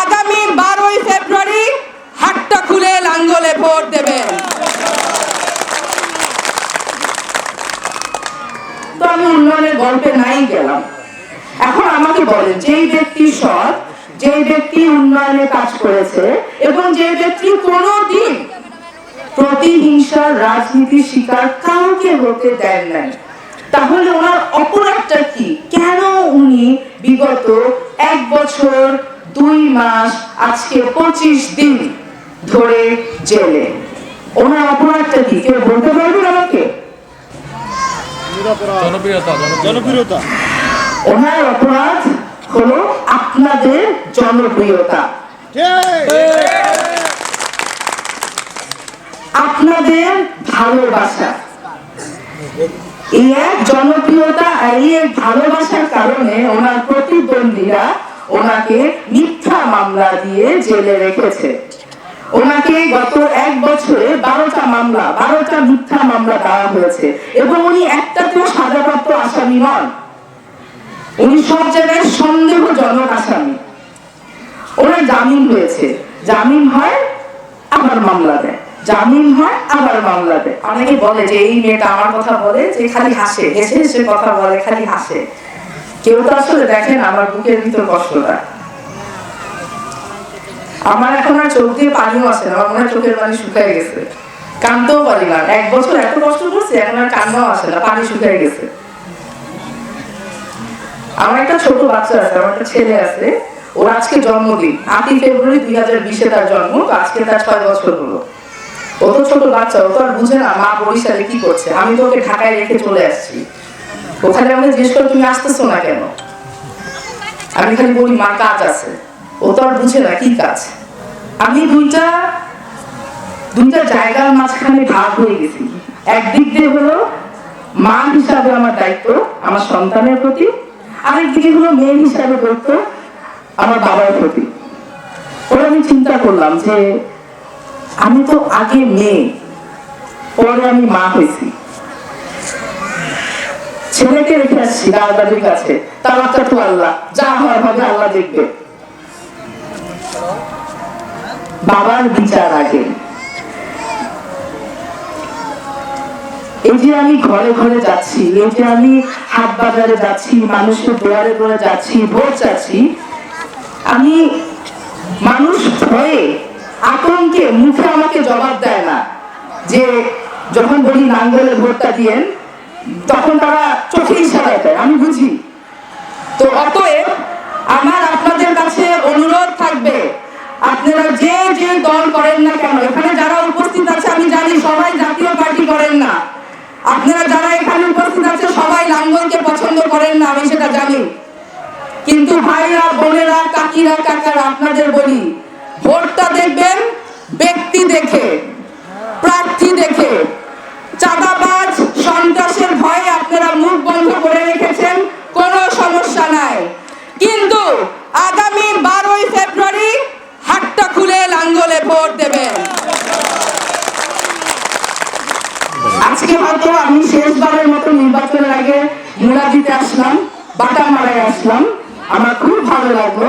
আগামী বারোই ফেব্রুয়ারি হাটটা খুলে লাঙ্গলে ভোট দেবেন তো আমি উন্নয়নের গল্পে নাই গেলাম। এখন আমাকে বলেন, যেই ব্যক্তি সৎ ব্যক্তি উন্নয়নে কাজ করেছে এবং যে ব্যক্তি কোনোদিন প্রতিহিংসার রাজনীতির শিকার কাউকে হতে দেন নাই, তাহলে ওনার অপরাধটা কি? কেন উনি বিগত এক বছর দুই মাস আজকে পঁচিশ দিন ধরে জেলে। ওনার অপরাধটা কি কেউ বলতে পারবেন আমাকে? জনপ্রিয়তা জনপ্রিয়তা। ওনার অপরাধ হলো আপনাদের জনপ্রিয়তা। আপনাদের ভালোবাসা। এই এক জনপ্রিয়তা আর এই এক ভালোবাসার কারণে ওনার প্রতিদ্বন্দ্বীরা ওনাকে মিথ্যা মামলা দিয়ে জেলে রেখেছে। ওনাকে গত এক বছরে বারোটা মামলা, বারোটা মিথ্যা মামলা দেওয়া হয়েছে এবং উনি একটাতেও সাজাপ্রাপ্ত আসামি নন। উনি সব জায়গায় সন্দেহজনক আসামি। ওনার জামিন হয়েছে। জামিন হয়, আবার মামলা দেয়। জামিন হয়, আবার মামলা দেয়। অনেকে বলে যে, এই মেয়েটা আমার কথা বলে যে খালি হাসে। হেসে হেসে কথা বলে, খালি হাসে। কেউ তো আসলে দেখেন আমার বুকের ভিতর কষ্টটা। আমার এখন আর চোখ দিয়ে পানিও আসে না, আমার মনে হয় চোখের পানি গেছে। পারি না। এক বছর এত কষ্ট করছে, এখন আর কান্নাও আসে না, পানি গেছে। আমার একটা ছোট বাচ্চা আছে, আমার একটা ছেলে আছে, ওর আজকে জন্মদিন। আটই ফেব্রুয়ারি দুই হাজার বিশে তার জন্ম আজকে তার ছয় বছর হলো। ও তো ছোট বাচ্চা, ও তো আর বুঝে না মা বরিশালে কি করছে। আমি তো ওকে ঢাকায় রেখে চলে আসছি। ওখানে আমাকে জিজ্ঞেস করে, তুমি আসতেছো না কেন? আমি খালি বলি মা কাজ আছে। ও তো আর বুঝে না কি কাজ। আমি দুইটা দুইটা জায়গার মাঝখানে ভাগ হয়ে গেছি। একদিক দিয়ে হলো মা হিসাবে আমার দায়িত্ব, আমার সন্তানের প্রতি। আরেক দিকে হলো মেয়ে হিসাবে দায়িত্ব, আমার বাবার প্রতি। ওরা আমি চিন্তা করলাম যে, আমি তো আগে মেয়ে, পরে আমি মা হয়েছি। ছেলেকে রেখে আসছি দাদা দাদির কাছে। তার তো আল্লাহ, যা ভাবে আল্লাহ দেখবে। বাবার বিচার আগে। এই যে আমি ঘরে ঘরে যাচ্ছি, এই যে আমি হাট বাজারে যাচ্ছি মানুষের দুয়ারে দুয়ারে যাচ্ছি ভোট চাচ্ছি আমি মানুষ ভয়ে আতঙ্কে মুখে আমাকে জবাব দেয় না যে যখন বলি নাঙ্গলের ভোটটা দিয়েন তখন তারা চোখে ইশারায় দেয় আমি বুঝি। তো অতএব আমার আপনাদের কাছে অনুরোধ থাকবে আপনারা যে যে দল করেন না কেন এখানে যারা উপস্থিত আছে আমি জানি সবাই জাতীয় পার্টি করেন না। আপনারা যারা এখানে উপস্থিত আছে সবাই লাঙ্গলকে পছন্দ করেন না আমি সেটা জানি। কিন্তু ভাইরা বোনেরা কাকিরা কাকারা আপনাদের বলি ভোটটা দেখবেন ব্যক্তি দেখে প্রার্থী দেখে। মারায় আসলাম। আমার খুব ভালো লাগল।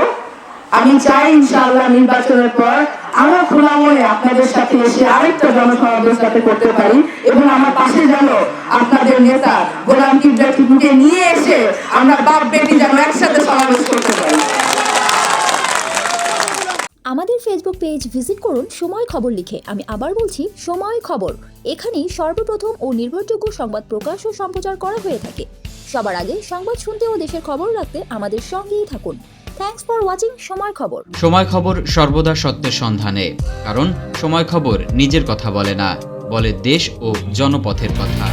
আমি চাই নির্বাচনের পর খোলা মনে আপনাদের সাথে এসে আরেকটা জনসমাবেশ যাতে করতে পারি এবং আমার পাশে যেন আপনাদের নেতা গোলাম নিয়ে এসে আমরা বাপ বেটি যেন একসাথে সমাবেশ করতে পারি। আমাদের ফেসবুক পেজ ভিজিট করুন, সময় খবর লিখে। আমি আবার বলছি, সময় খবর। এখানেই সর্বপ্রথম ও নির্ভরযোগ্য সংবাদ প্রকাশ ও সম্প্রচার করা হয়ে থাকে। সবার আগে সংবাদ শুনতে ও দেশের খবর রাখতে আমাদের সঙ্গেই থাকুন। থ্যাংকস ফর ওয়াচিং সময় খবর। সময় খবর সর্বদা সত্যের সন্ধানে। কারণ সময় খবর নিজের কথা বলে না, বলে দেশ ও জনপথের কথা।